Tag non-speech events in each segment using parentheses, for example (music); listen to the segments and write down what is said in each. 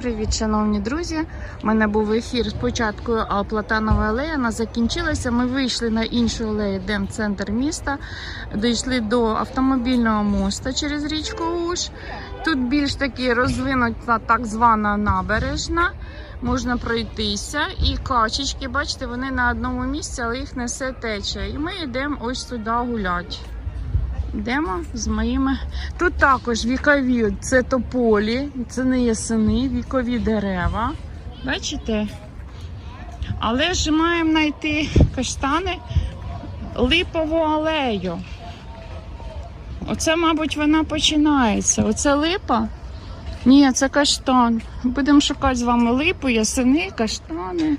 Привіт, шановні друзі! У мене був ефір спочатку а Платанова алея. Вона закінчилася. Ми вийшли на іншу алею, де центр міста. Дійшли до автомобільного моста через річку Уж. Тут більш таки розвинута так звана набережна. Можна пройтися. І качечки, бачите, вони на одному місці, але їх несе тече. І ми йдемо ось туди гуляти. Йдемо з моїми. Тут також вікові, це тополі, це не ясени, вікові дерева. Бачите? Але ж маємо знайти каштани липову алею. Оце, мабуть, вона починається. Оце липа? Ні, це каштан. Будемо шукати з вами липу, ясени, каштани.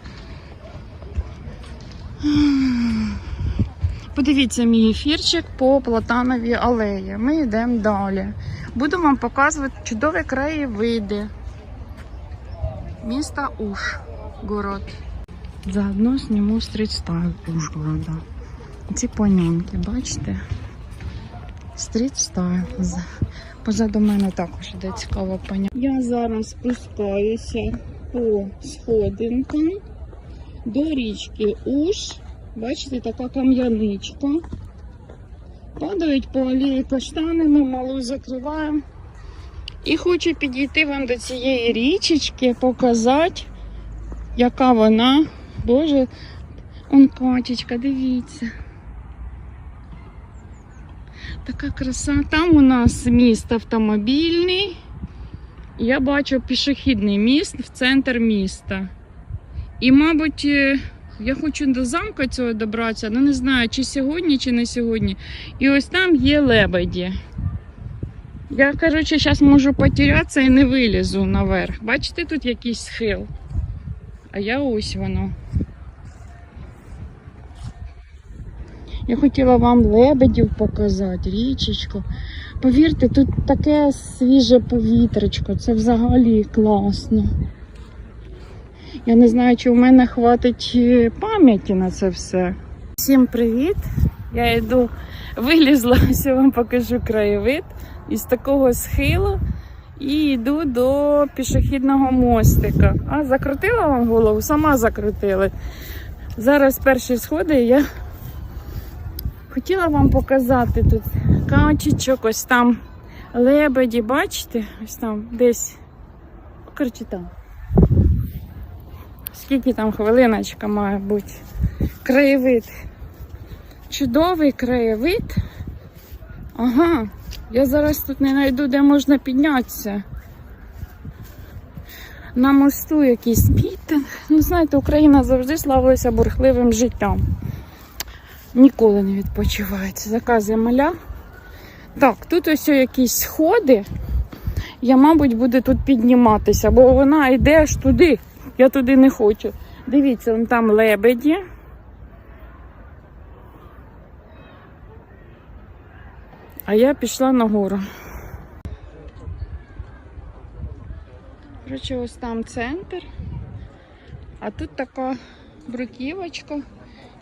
Подивіться мій ефірчик по Платановій алеї. Ми йдемо далі. Буду вам показувати чудові краєвиди. Міста Ужгород. Заодно зніму стрітстайл Ужгорода. Ці панянки, бачите? Стрітстайл. Позаду мене також іде цікава паня. Я зараз спускаюся по сходинкам до річки Уж. Бачите, така кам'яничка. Падають по алії каштани, ми малу закриваємо. І хочу підійти вам до цієї річечки, показати, яка вона. Боже, он качечка, дивіться. Така краса. Там у нас міст автомобільний. Я бачу пішохідний міст в центр міста. І, мабуть, е, я хочу до замка цього добратися, але не знаю, чи сьогодні, чи не сьогодні. І ось там є лебеді. Я, коротше, зараз можу потерятися і не вилізу наверх. Бачите, тут якийсь схил. А я ось воно. Я хотіла вам лебедів показати, річечку. Повірте, тут таке свіже повітрячко, це взагалі класно. Я не знаю, чи в мене хватить е, пам'яті на це все. Всім привіт! Я йду, вилізла, (laughs) я вам покажу краєвид із такого схилу і йду до пішохідного мостика. А, закрутила вам голову? Сама закрутили. Зараз перші сходи я хотіла вам показати тут качечок, ось там лебеді, бачите? Ось там десь. Коротше там. Скільки там хвилиночка має бути? Краєвид. Чудовий краєвид. Ага, я зараз тут не знайду, де можна піднятися. На мосту якийсь мітинг. Ну, знаєте, Україна завжди славилася бурхливим життям. Ніколи не відпочивається. Заказує маля. Так, тут ось якісь сходи. Я, мабуть, буду тут підніматися, бо вона йде аж туди. Я туди не хочу. Дивіться, вон там лебеді. А я пішла нагору. Коротше, ось там центр. А тут така бруківочка.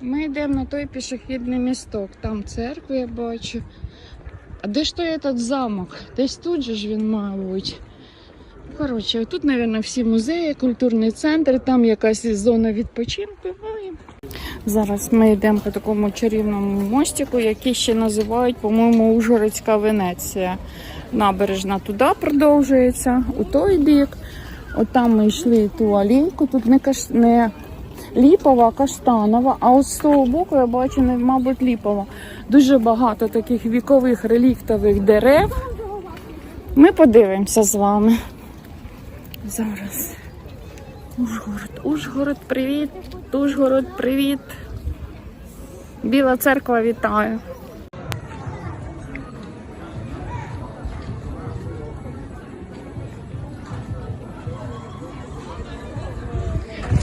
Ми йдемо на той пішохідний місток. Там церкву я бачу. А де ж той этот замок? Десь тут же ж він, мабуть. Коротше, тут, мабуть, всі музеї, культурний центр, там якась зона відпочинку. Ну, і Зараз ми йдемо по такому чарівному мостику, який ще називають, по-моєму, Ужгородська Венеція. Набережна туди продовжується, у той бік. От там ми йшли ту алійку, тут не, каш... не ліпова, каштанова. А от з того боку я бачу, не, мабуть, ліпова. Дуже багато таких вікових реліктових дерев. Ми подивимося з вами. Зараз. Ужгород, Ужгород, привіт. Ужгород, привіт. Біла церква вітаю.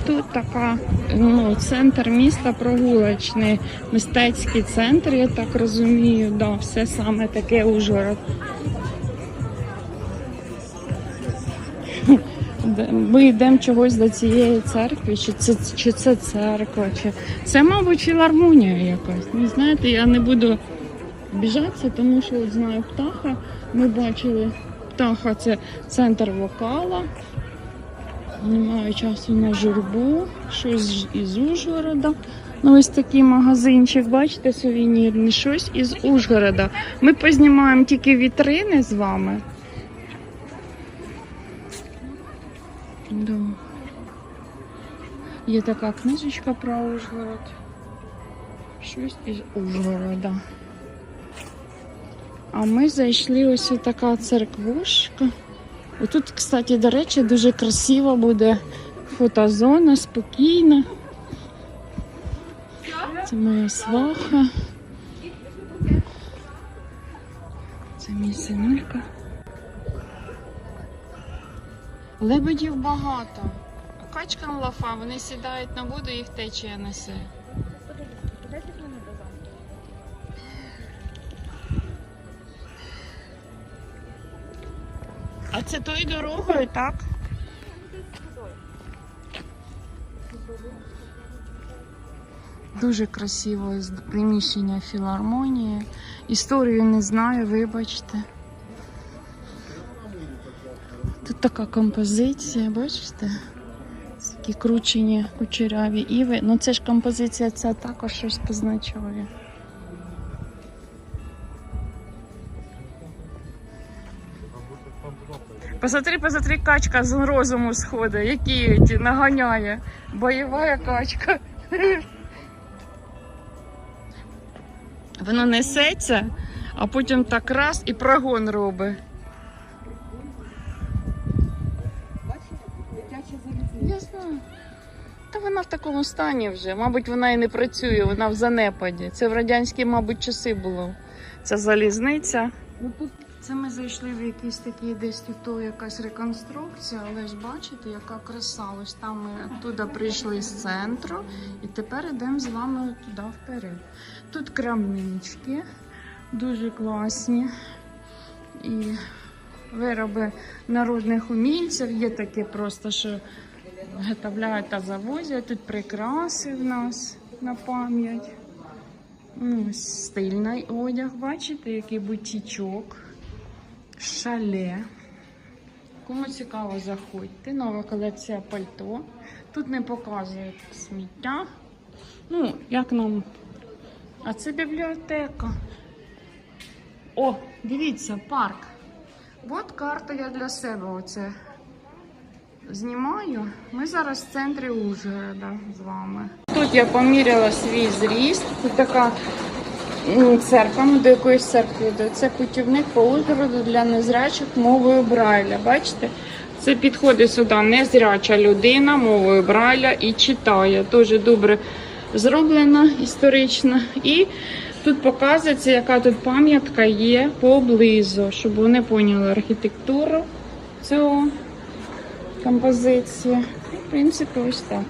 Тут така, ну, центр міста прогулочний, мистецький центр, я так розумію, да, все саме таке Ужгород. Ми йдемо чогось до цієї церкви, чи це, чи це церква, чи це, мабуть, філармонія якась. Ну, знаєте, я не буду біжатися, тому що от знаю птаха. Ми бачили птаха, це центр вокала. Немає часу на журбу, щось із Ужгорода. Ну, ось такий магазинчик, бачите, сувенірний, щось із Ужгорода. Ми познімаємо тільки вітрини з вами. Да. Є така книжечка про Ужгород. Щось із Ужгорода. А ми зайшли ось така церквушка. Отут, кстати, до речі, дуже красиво буде фотозона, спокійна. Це моя сваха. Це мій синулька. Лебедів багато. А качкам лафа, вони сідають на воду, їх течія несе. А це тою дорогою, так? Дуже красиво з приміщення філармонії. Історію не знаю, вибачте. Така композиція, бачите? Такі кручені кучеряві іви. Ну це ж композиція, ця також щось позначає. Посмотри, посмотри, качка з розуму сходить, які ті наганяє. Бойова качка. Воно несеться, а потім так раз і прогон робить. Такому стані вже. Мабуть, вона і не працює, вона в занепаді. Це в радянські, мабуть, часи було. Ця залізниця. Це ми зайшли в якийсь такий десь тут якась реконструкція, але ж бачите, яка краса. Ось там ми туди прийшли з центру і тепер йдемо з вами туди вперед. Тут крамнички дуже класні. І вироби народних умільців. Є таке просто, що виготовляють та завозять. Тут прикраси в нас на пам'ять. Ну, стильний одяг, бачите, який бутічок, шале. Кому цікаво, заходьте. Нова колекція пальто. Тут не показують сміття. Ну, як нам. А це бібліотека. О, дивіться, парк. От карта я для себе оце знімаю. Ми зараз в центрі Ужгорода з вами. Тут я поміряла свій зріст. Тут така церква, ну, до якоїсь церкви йду. Це путівник по Ужгороду для незрячих мовою Брайля. Бачите? Це підходить сюди незряча людина мовою Брайля і читає. Дуже добре зроблена історично. І тут показується, яка тут пам'ятка є поблизу, щоб вони поняли архітектуру цього композиції. В принципі, ось так.